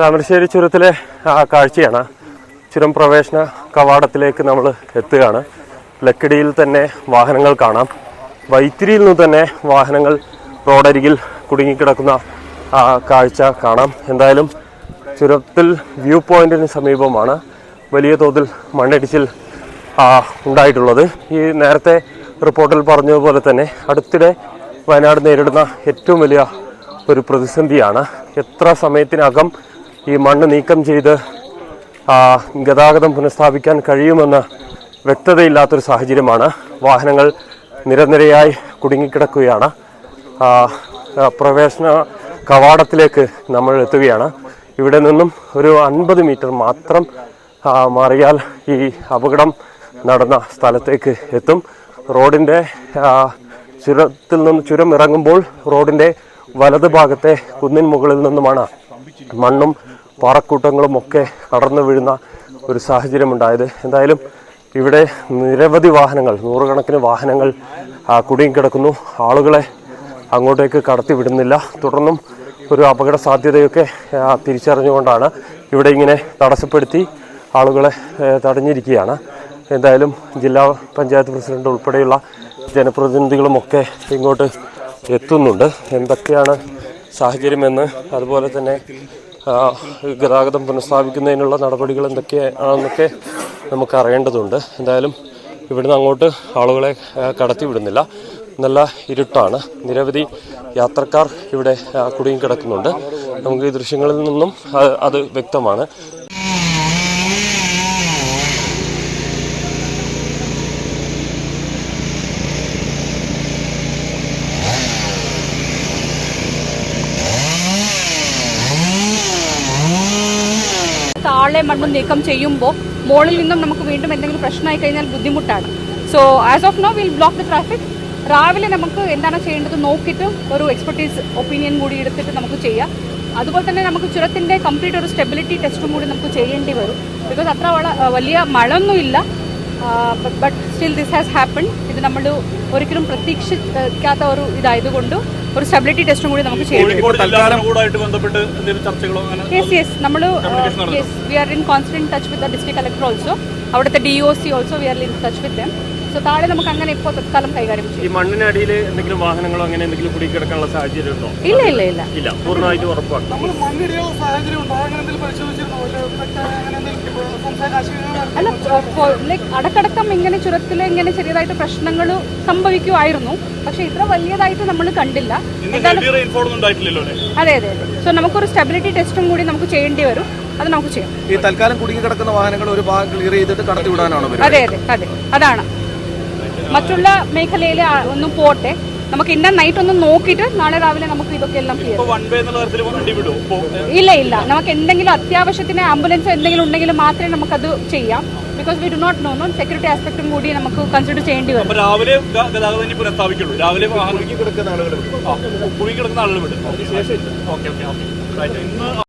താമരശ്ശേരി ചുരത്തിലെ കാഴ്ചയാണ്. ചുരം പ്രവേശന കവാടത്തിലേക്ക് നമ്മൾ എത്തുകയാണ്. ലക്കിടിയിൽ തന്നെ വാഹനങ്ങൾ കാണാം. വൈത്തിരിയിൽ നിന്ന് തന്നെ വാഹനങ്ങൾ റോഡരികിൽ കുടുങ്ങിക്കിടക്കുന്ന കാഴ്ച കാണാം. എന്തായാലും ചുരത്തിൽ വ്യൂ പോയിന്റിന് സമീപമാണ് വലിയ തോതിൽ മണ്ണിടിച്ചിൽ ഉണ്ടായിട്ടുള്ളത്. ഈ നേരത്തെ റിപ്പോർട്ടിൽ പറഞ്ഞതുപോലെ തന്നെ അടുത്തിടെ വയനാട് നേരിടുന്ന ഏറ്റവും വലിയ ഒരു പ്രതിസന്ധിയാണ്. എത്ര സമയത്തിനകം ഈ മണ്ണ് നീക്കം ചെയ്ത് ഗതാഗതം പുനഃസ്ഥാപിക്കാൻ കഴിയുമെന്ന് വ്യക്തതയില്ലാത്തൊരു സാഹചര്യമാണ്. വാഹനങ്ങൾ നിരനിരയായി കുടുങ്ങിക്കിടക്കുകയാണ്. പ്രവേശന കവാടത്തിലേക്ക് നമ്മൾ എത്തുകയാണ്. ഇവിടെ നിന്നും ഒരു അൻപത് മീറ്റർ മാത്രം മാറിയാൽ ഈ അപകടം നടന്ന സ്ഥലത്തേക്ക് എത്തും. റോഡിന്റെ ചുരത്തിൽ നിന്ന് ചുരം ഇറങ്ങുമ്പോൾ റോഡിന്റെ വലത് ഭാഗത്തെ കുന്നിൻ മുകളിൽ നിന്നുമാണ് മണ്ണും പാറക്കൂട്ടങ്ങളും ഒക്കെ അടർന്നു വീഴുന്ന ഒരു സാഹചര്യമുണ്ടായത്. എന്തായാലും ഇവിടെ നിരവധി വാഹനങ്ങൾ നൂറുകണക്കിന് വാഹനങ്ങൾ കുടുങ്ങിക്കിടക്കുന്നു ആളുകളെ അങ്ങോട്ടേക്ക് കടത്തി വിടുന്നില്ല. തുടർന്നും ഒരു അപകട സാധ്യതയൊക്കെ തിരിച്ചറിഞ്ഞുകൊണ്ടാണ് ഇവിടെ ഇങ്ങനെ തടസ്സപ്പെടുത്തി ആളുകളെ തടഞ്ഞിരിക്കുകയാണ്. എന്തായാലും ജില്ലാ പഞ്ചായത്ത് പ്രസിഡന്റ് ഉൾപ്പെടെയുള്ള ജനപ്രതിനിധികളുമൊക്കെ ഇങ്ങോട്ട് എത്തുന്നുണ്ട്. എന്തൊക്കെയാണ് സാഹചര്യമെന്ന് അതുപോലെ തന്നെ ഗതാഗതം പുനഃസ്ഥാപിക്കുന്നതിനുള്ള നടപടികൾ എന്തൊക്കെയാണെന്നൊക്കെ നമുക്ക് അറിയേണ്ടതുണ്ട്. എന്തായാലും ഇവിടുന്ന് അങ്ങോട്ട് ആളുകളെ കടത്തിവിടുന്നില്ല നല്ല ഇരുട്ടാണ്. നിരവധി യാത്രക്കാർ ഇവിടെ കുടുങ്ങിക്കിടക്കുന്നുണ്ട് നമുക്ക് ഈ ദൃശ്യങ്ങളിൽ നിന്നും അത് വ്യക്തമാണ്. താഴെ മണ്ണ് നീക്കം ചെയ്യുമ്പോൾ മോളിൽ നിന്നും നമുക്ക് വീണ്ടും എന്തെങ്കിലും പ്രശ്നമായി കഴിഞ്ഞാൽ ബുദ്ധിമുട്ടാണ്. So as of now will block the traffic രാവിലെ നമുക്ക് എന്താണ് ചെയ്യേണ്ടത് നോക്കിയിട്ട് ഒരു എക്സ്പെർട്ടീസ് ഒപ്പീനിയൻ കൂടി എടുത്തിട്ട് നമുക്ക് ചെയ്യാം. അതുപോലെ തന്നെ നമുക്ക് ചുരത്തിന്റെ കംപ്ലീറ്റ് ഒരു സ്റ്റെബിലിറ്റി ടെസ്റ്റും കൂടി നമുക്ക് ചെയ്യേണ്ടി വരും. ബിക്കോസ് അത്ര വലിയ മഴയൊന്നുമില്ല but still this has happen ഇത് നമ്മൾ ഒരിക്കലും പ്രതീക്ഷിക്കാത്ത ഒരു ഇതായതുകൊണ്ട് ഒരു സ്റ്റെബിലിറ്റി ടെസ്റ്റും കൂടി നമുക്ക് യെസ് യെസ് നമ്മൾ yes we are in constant touch with the district collector also അവിടുത്തെ D O C also we are in touch with them so താഴെ നമുക്ക് അങ്ങനെ ഇപ്പോൾ തൽക്കാലം കൈകാര്യം ഈ ചെയ്യും. മണ്ണിനടിയിൽ എന്തെങ്കിലും വാഹനങ്ങളോ അങ്ങനെ എന്തെങ്കിലും കുടുങ്ങിക്കിടക്കാനുള്ള സാഹചര്യം ഉണ്ടോ ഇല്ല ഇല്ല ഇല്ല. ഇല്ല. പൂർണമായിട്ട് ഉറപ്പാക്കും. നമ്മൾ മണ്ണിടിയുള്ള സാഹചര്യം ഉണ്ടോ? അങ്ങനെ എന്തെങ്കിലും പരിശോധിച്ചിരുന്നോ? അങ്ങനെ അല്ല ലൈക്ക് അടക്കടക്കം ഇങ്ങനെ ചുരത്തിൽ ഇങ്ങനെ ചെറിയതായിട്ട് പ്രശ്നങ്ങൾ സംഭവിക്കുമായിരുന്നു പക്ഷെ ഇത്ര വലിയതായിട്ട് നമ്മൾ കണ്ടില്ല. അതെ അതെ സോ നമുക്കൊരു സ്റ്റെബിലിറ്റി ടെസ്റ്റും കൂടി നമുക്ക് ചെയ്യേണ്ടി വരും. അത് നമുക്ക് ചെയ്യാം. ഈ തൽക്കാലം കുടുങ്ങി കിടക്കുന്ന വാഹനങ്ങൾ ഒരു ഭാഗം ക്ലിയർ ചെയ്തിട്ട് കടത്തി വിടാനാണോ അതെ അതെ അതെ. അതാണ്. മറ്റുള്ള മേഖലയിൽ ഒന്നും പോട്ടെ. നമുക്ക് ഇന്ന നൈറ്റ് ഒന്ന് നോക്കിയിട്ട് നാളെ രാവിലെ നമുക്ക് ഇതൊക്കെ എല്ലാം ഇല്ല ഇല്ല. നമുക്ക് എന്തെങ്കിലും അത്യാവശ്യത്തിന് ആംബുലൻസ് എന്തെങ്കിലും ഉണ്ടെങ്കിൽ മാത്രമേ നമുക്കത് ചെയ്യാം. Because we do not know non security ആസ്പെക്ടും കൂടി നമുക്ക് കൺസിഡർ ചെയ്യേണ്ടി വരും. രാവിലെ ഗ- ഗതാഗതം ഇനി പുനഃസ്ഥാപിക്കുള്ളൂ രാവിലെ വാഹനം കുടുങ്ങി കിടക്കുന്ന ആളുകൾ കുടുങ്ങി കിടക്കുന്ന ആളുകൾ വിടും. Okay okay okay. ഇന്ന്